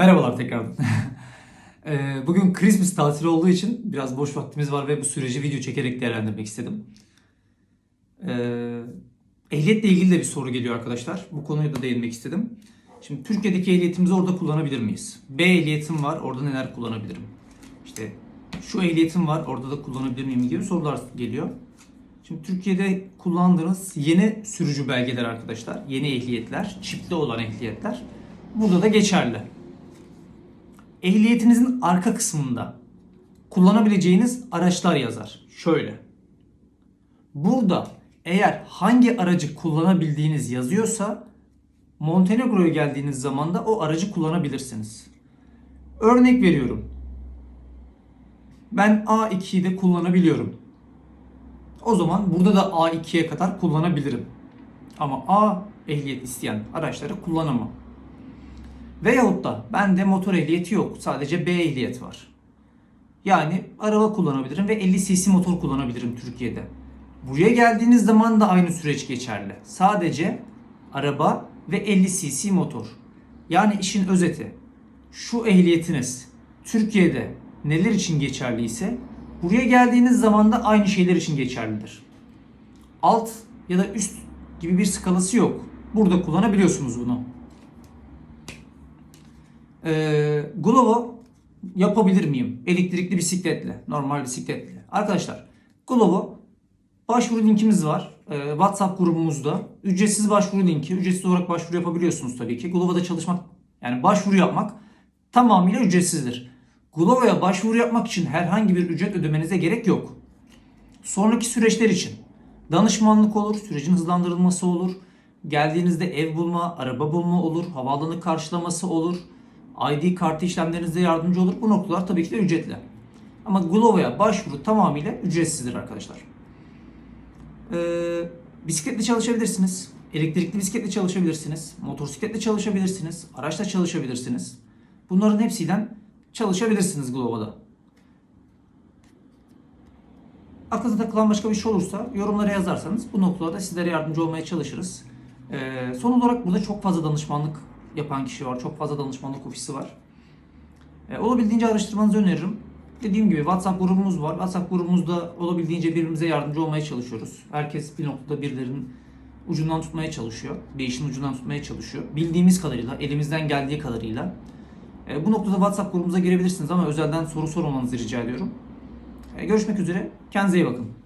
Merhabalar tekrardan. Eee, Bugün Christmas tatili olduğu için biraz boş vaktimiz var ve bu süreci video çekerek değerlendirmek istedim. Eee, Ehliyetle ilgili de bir soru geliyor arkadaşlar. Bu konuya da değinmek istedim. Şimdi Türkiye'deki ehliyetimizi orada kullanabilir miyiz? B ehliyetim var, orada neler kullanabilirim? İşte şu ehliyetim var, orada da kullanabilir miyim gibi sorular geliyor. Şimdi Türkiye'de kullandığınız yeni sürücü belgeler arkadaşlar, yeni ehliyetler, çipli olan ehliyetler burada da geçerli. Ehliyetinizin arka kısmında kullanabileceğiniz araçlar yazar. Şöyle. Burada eğer hangi aracı kullanabildiğiniz yazıyorsa Montenegro'ya geldiğiniz zaman da o aracı kullanabilirsiniz. Örnek veriyorum. Ben A2'yi de kullanabiliyorum. O zaman burada da A2'ye kadar kullanabilirim. Ama A ehliyet isteyen araçları kullanamam. Veyahut da bende motor ehliyeti yok. Sadece B ehliyet var. Yani araba kullanabilirim ve 50 cc motor kullanabilirim Türkiye'de. Buraya geldiğiniz zaman da aynı süreç geçerli. Sadece araba ve 50 cc motor. Yani işin özeti. Şu ehliyetiniz Türkiye'de neler için geçerliyse buraya geldiğiniz zaman da aynı şeyler için geçerlidir. Alt ya da üst gibi bir skalası yok. Burada kullanabiliyorsunuz bunu. Ee, Glovo yapabilir miyim? Elektrikli bisikletle, normal bisikletle. Arkadaşlar, Glovo başvuru linkimiz var. Ee, WhatsApp grubumuzda. Ücretsiz başvuru linki. Ücretsiz olarak başvuru yapabiliyorsunuz tabii ki. Glovo'da çalışmak, yani başvuru yapmak tamamıyla ücretsizdir. Glovo'ya başvuru yapmak için herhangi bir ücret ödemenize gerek yok. Sonraki süreçler için danışmanlık olur, sürecin hızlandırılması olur. Geldiğinizde ev bulma, araba bulma olur, havaalanı karşılaması olur. ID kartı işlemlerinizde yardımcı olur. Bu noktalar tabii ki de ücretli. Ama Glovo'ya başvuru tamamıyla ücretsizdir arkadaşlar. Ee, bisikletle çalışabilirsiniz. Elektrikli bisikletle çalışabilirsiniz. Motosikletle çalışabilirsiniz. Araçla çalışabilirsiniz. Bunların hepsiyle çalışabilirsiniz Glovo'da. Aklınıza takılan başka bir şey olursa yorumlara yazarsanız bu noktada sizlere yardımcı olmaya çalışırız. Ee, son olarak burada çok fazla danışmanlık yapan kişi var. Çok fazla danışmanlık ofisi var. Ee, olabildiğince araştırmanızı öneririm. Dediğim gibi WhatsApp grubumuz var. WhatsApp grubumuzda olabildiğince birbirimize yardımcı olmaya çalışıyoruz. Herkes bir noktada birilerinin ucundan tutmaya çalışıyor. Bir işin ucundan tutmaya çalışıyor. Bildiğimiz kadarıyla, elimizden geldiği kadarıyla. Ee, bu noktada WhatsApp grubumuza girebilirsiniz ama özelden soru sormamanızı rica ediyorum. Ee, görüşmek üzere. Kendinize iyi bakın.